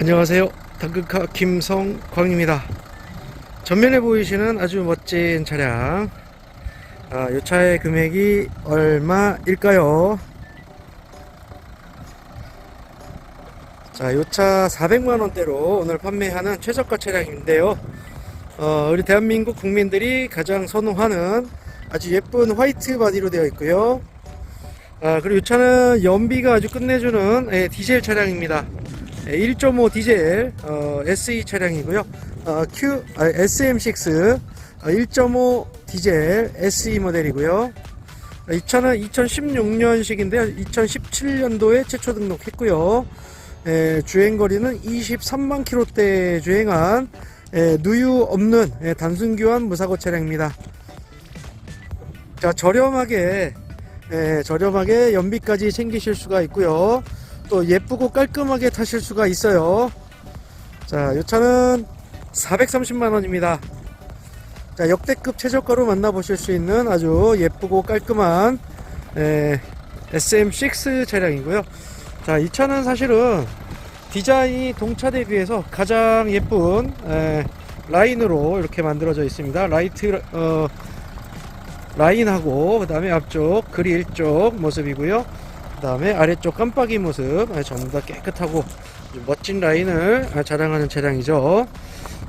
안녕하세요. 당근카 김성광입니다. 전면에 보이시는 아주 멋진 차량. 아, 이 차의 금액이 얼마일까요? 자, 이 차 400만원대로 오늘 판매하는 최저가 차량인데요. 어, 우리 대한민국 국민들이 가장 선호하는 아주 예쁜 화이트 바디로 되어 있고요. 아, 그리고 이 차는 연비가 아주 끝내주는 예, 디젤 차량입니다. 1.5 디젤 어, SE 차량이고요. 어, Q 아, SM6 어, 1.5 디젤 SE 모델이고요. 어, 이 차는 2016년식인데요. 2017년도에 최초 등록했고요. 에, 주행 거리는 23만 킬로대 주행한 에, 누유 없는 에, 단순 교환 무사고 차량입니다. 자 저렴하게 에, 저렴하게 연비까지 챙기실 수가 있고요. 또 예쁘고 깔끔하게 타실 수가 있어요. 자, 이 차는 430만 원입니다. 자, 역대급 최저가로 만나보실 수 있는 아주 예쁘고 깔끔한 에, SM6 차량이고요. 자, 이 차는 사실은 디자인이 동차 대 비해서 가장 예쁜 에, 라인으로 이렇게 만들어져 있습니다. 라이트 어, 라인하고 그 다음에 앞쪽 그릴 쪽 모습이고요. 그 다음에 아래쪽 깜빡이 모습 아, 전부 다 깨끗하고 멋진 라인을 아, 자랑하는 차량이죠.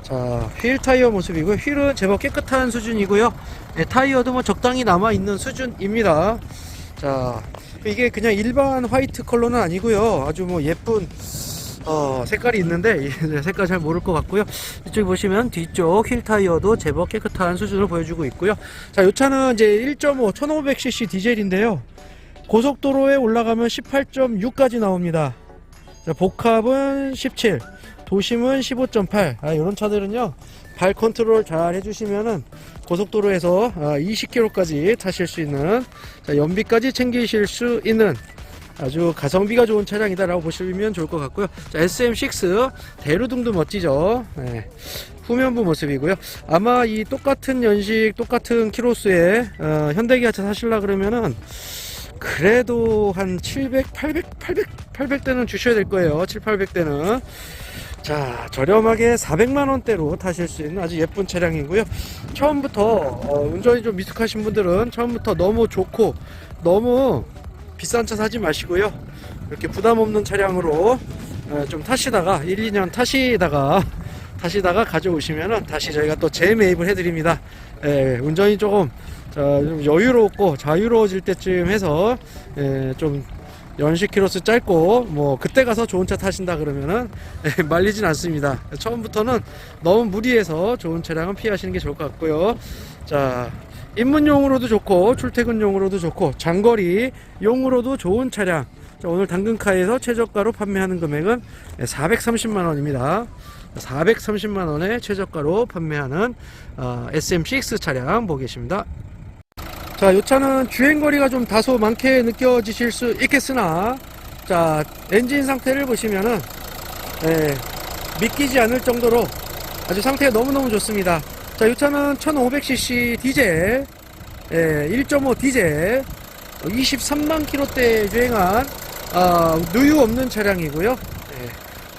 자, 휠 타이어 모습이고요. 휠은 제법 깨끗한 수준이고요. 예, 타이어도 뭐 적당히 남아 있는 수준입니다. 자, 이게 그냥 일반 화이트 컬러는 아니고요. 아주 뭐 예쁜 어, 색깔이 있는데 이 색깔 잘 모를 것 같고요. 이쪽 보시면 뒤쪽 휠 타이어도 제법 깨끗한 수준을 보여주고 있고요. 자, 이 차는 이제 1.5 1500cc 디젤인데요. 고속도로에 올라가면 18.6까지 나옵니다. 자, 복합은 17, 도심은 15.8. 아, 이런 차들은요. 발 컨트롤 잘 해주시면은 고속도로에서 아, 20km까지 타실 수 있는 자, 연비까지 챙기실 수 있는 아주 가성비가 좋은 차량이다라고 보시면 좋을 것 같고요. 자, SM6 대루등도 멋지죠. 네. 후면부 모습이고요. 아마 이 똑같은 연식, 똑같은 키로수의 어, 현대기아차 사실라 그러면은 그래도 한 700, 800, 800, 800대는 주셔야 될 거예요. 7, 800대는. 자, 저렴하게 400만 원대로 타실 수 있는 아주 예쁜 차량이고요. 처음부터 어, 운전이 좀 미숙하신 분들은 처음부터 너무 좋고 너무 비싼 차 사지 마시고요. 이렇게 부담 없는 차량으로 어, 좀 타시다가 1, 2년 타시다가 타시다가 가져오시면은 다시 저희가 또 재매입을 해드립니다. 예, 운전이 조금 자, 좀 여유롭고 자유로워질 때쯤 해서 예, 좀 연식 키로수 짧고 뭐 그때 가서 좋은 차 타신다 그러면은 예, 말리진 않습니다. 처음부터는 너무 무리해서 좋은 차량은 피하시는 게 좋을 것 같고요. 자, 입문용으로도 좋고 출퇴근용으로도 좋고 장거리 용으로도 좋은 차량. 자, 오늘 당근카에서 최저가로 판매하는 금액은 430만 원입니다. 430만 원의 최저가로 판매하는 어, SM6 차량 보고 계십니다. 자, 이 차는 주행거리가 좀 다소 많게 느껴지실 수 있겠으나, 자, 엔진 상태를 보시면은, 예, 믿기지 않을 정도로 아주 상태가 너무너무 좋습니다. 자, 이 차는 1500cc 디젤, 예, 1.5 디젤, 23만 킬로대 주행한, 아, 누유 없는 차량이고요. 예,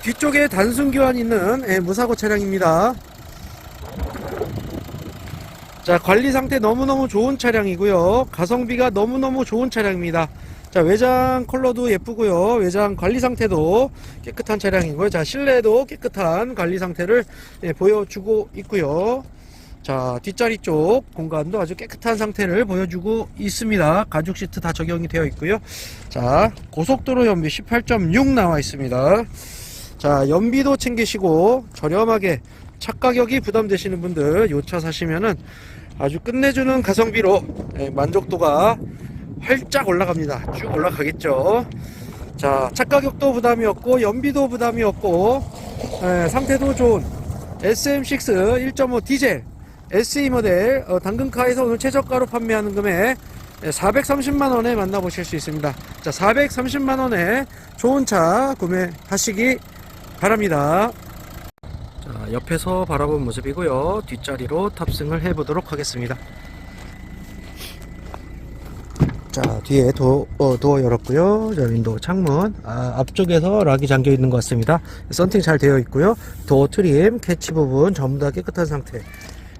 뒤쪽에 단순 교환 있는 예, 무사고 차량입니다. 자, 관리 상태 너무너무 좋은 차량이고요. 가성비가 너무너무 좋은 차량입니다. 자, 외장 컬러도 예쁘고요. 외장 관리 상태도 깨끗한 차량이고요. 자, 실내도 깨끗한 관리 상태를 예, 보여주고 있고요. 자, 뒷자리 쪽 공간도 아주 깨끗한 상태를 보여주고 있습니다. 가죽 시트 다 적용이 되어 있고요. 자, 고속도로 연비 18.6 나와 있습니다. 자, 연비도 챙기시고 저렴하게 차 가격이 부담되시는 분들 요 차 사시면은 아주 끝내주는 가성비로 예, 만족도가 활짝 올라갑니다. 쭉 올라가겠죠. 자, 차 가격도 부담이 없고 연비도 부담이 없고 예, 상태도 좋은 SM6 1.5 디젤 SE 모델 어, 당근카에서 오늘 최저가로 판매하는 금액 430만 원에 만나보실 수 있습니다. 자, 430만 원에 좋은 차 구매하시기 바랍니다. 자, 옆에서 바라본 모습이고요. 뒷자리로 탑승을 해보도록 하겠습니다. 자, 뒤에 도, 어, 도어 열었고요. 저 윈도우 창문. 아, 앞쪽에서 락이 잠겨 있는 것 같습니다. 썬팅 잘 되어 있고요. 도어 트림, 캐치 부분 전부 다 깨끗한 상태.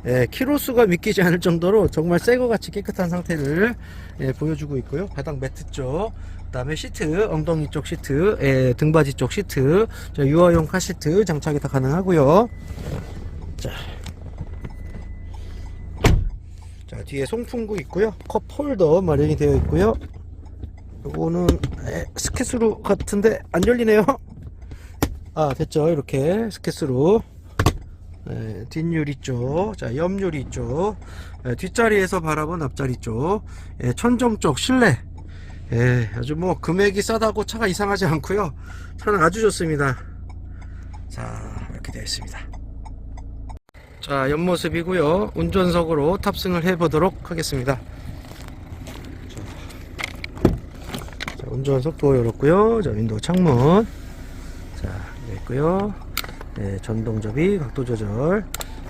예, 키로수가 믿기지 않을 정도로 정말 새거 같이 깨끗한 상태를 예, 보여주고 있고요. 바닥 매트 쪽, 그 다음에 시트, 엉덩이 쪽 시트, 예, 등받이 쪽 시트, 자, 유아용 카시트 장착이 다 가능하고요. 자, 자 뒤에 송풍구 있고요. 컵 홀더 마련이 되어 있고요. 요거는 에, 스케스로 같은데 안 열리네요. 아 됐죠. 이렇게 스케스로 에, 뒷유리 쪽, 자 옆유리 쪽, 에, 뒷자리에서 바라본 앞자리 쪽, 에, 천정 쪽 실내. 예, 아주 뭐 금액이 싸다고 차가 이상하지 않고요. 차는 아주 좋습니다. 자 이렇게 되어 있습니다. 자 옆모습이고요 운전석으로 탑승을 해 보도록 하겠습니다 자, 자, 운전석 도어 열었고요 자 윈도우 창문 자 있고요 네, 전동 접이 각도 조절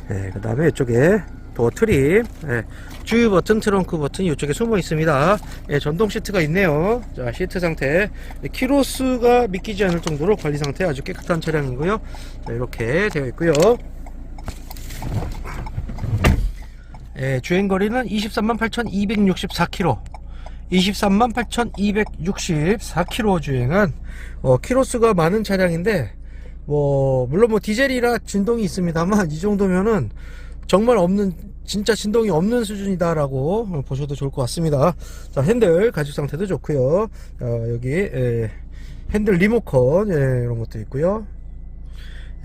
네, 그 다음에 이쪽에 도어 트림 네, 주유 버튼 트렁크 버튼 이쪽에 숨어 있습니다. 네, 전동 시트가 있네요. 자 시트 상태. 네, 키로수가 믿기지 않을 정도로 관리 상태 아주 깨끗한 차량이고요. 자, 이렇게 되어 있고요. 예, 주행거리는 23만 8,264km. 23만 8,264km 주행한 어, 키로수가 많은 차량인데 뭐 물론 뭐 디젤이라 진동이 있습니다만 이 정도면은 정말 없는 진짜 진동이 없는 수준이다라고 보셔도 좋을 것 같습니다. 자 핸들 가죽 상태도 좋고요. 어, 여기 예, 핸들 리모컨 예, 이런 것도 있고요.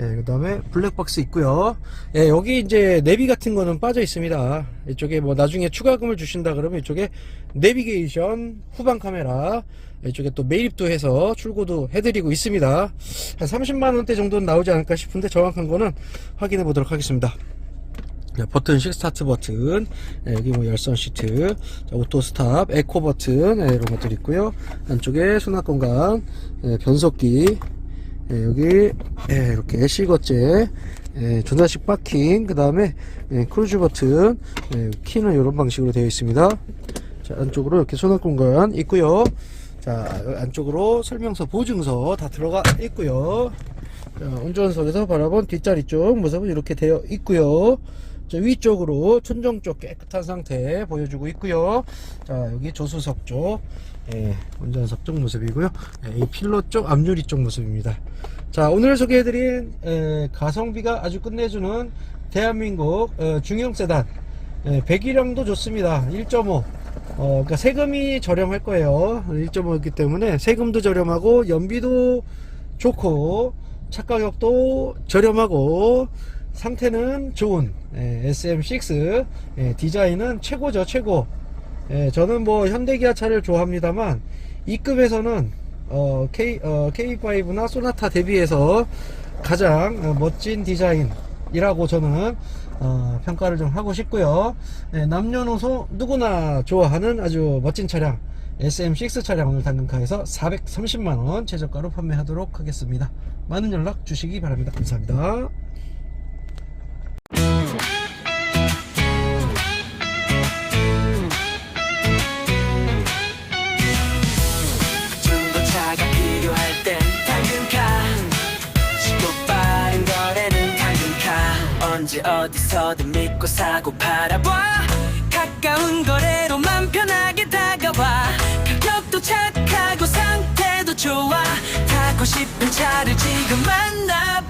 예, 그 다음에 블랙박스 있고요 예, 여기 이제 내비 같은 거는 빠져 있습니다 이쪽에 뭐 나중에 추가금을 주신다 그러면 이쪽에 내비게이션 후방 카메라 이쪽에 또 매입도 해서 출고도 해드리고 있습니다 한 30만원대 정도는 나오지 않을까 싶은데 정확한 거는 확인해 보도록 하겠습니다 자, 버튼 식 스타트 버튼 예, 여기 뭐 열선 시트 자, 오토 스탑 에코 버튼 예, 이런 것들 있고요. 안쪽에 수납 공간 예, 변속기 예, 여기 예, 이렇게 실거제 예, 전자식 파킹 그 다음에 예, 크루즈 버튼 예, 키는 이런 방식으로 되어 있습니다. 자 안쪽으로 이렇게 수납 공간 있고요. 자 안쪽으로 설명서 보증서 다 들어가 있고요 자, 운전석에서 바라본 뒷자리 쪽 모습은 이렇게 되어 있고요. 자, 위쪽으로 천정 쪽 깨끗한 상태 보여주고 있고요. 자 여기 조수석 쪽 예, 운전석 쪽 모습이고요. 예, 이 필로 쪽 앞유리 쪽 모습입니다. 자 오늘 소개해드린 에, 가성비가 아주 끝내주는 대한민국 어, 중형 세단. 예, 배기량도 좋습니다. 1.5 어, 그러니까 세금이 저렴할 거예요. 1.5였기 때문에 세금도 저렴하고 연비도 좋고 차 가격도 저렴하고 상태는 좋은 예, SM6 예, 디자인은 최고죠 최고. 예, 저는 뭐 현대기아 차를 좋아합니다만 이 급에서는 어, K, 어, K5나 소나타 대비해서 가장 어, 멋진 디자인이라고 저는 어, 평가를 좀 하고 싶고요. 예, 남녀노소 누구나 좋아하는 아주 멋진 차량 SM6 차량 오늘 당근카에서 430만원 최저가로 판매하도록 하겠습니다. 많은 연락 주시기 바랍니다. 감사합니다. 어디서든 믿고 사고 팔아봐 가까운 거래로만 편하게 다가와. 가격도 착하고 상태도 좋아. 타고 싶은 차를 지금 만나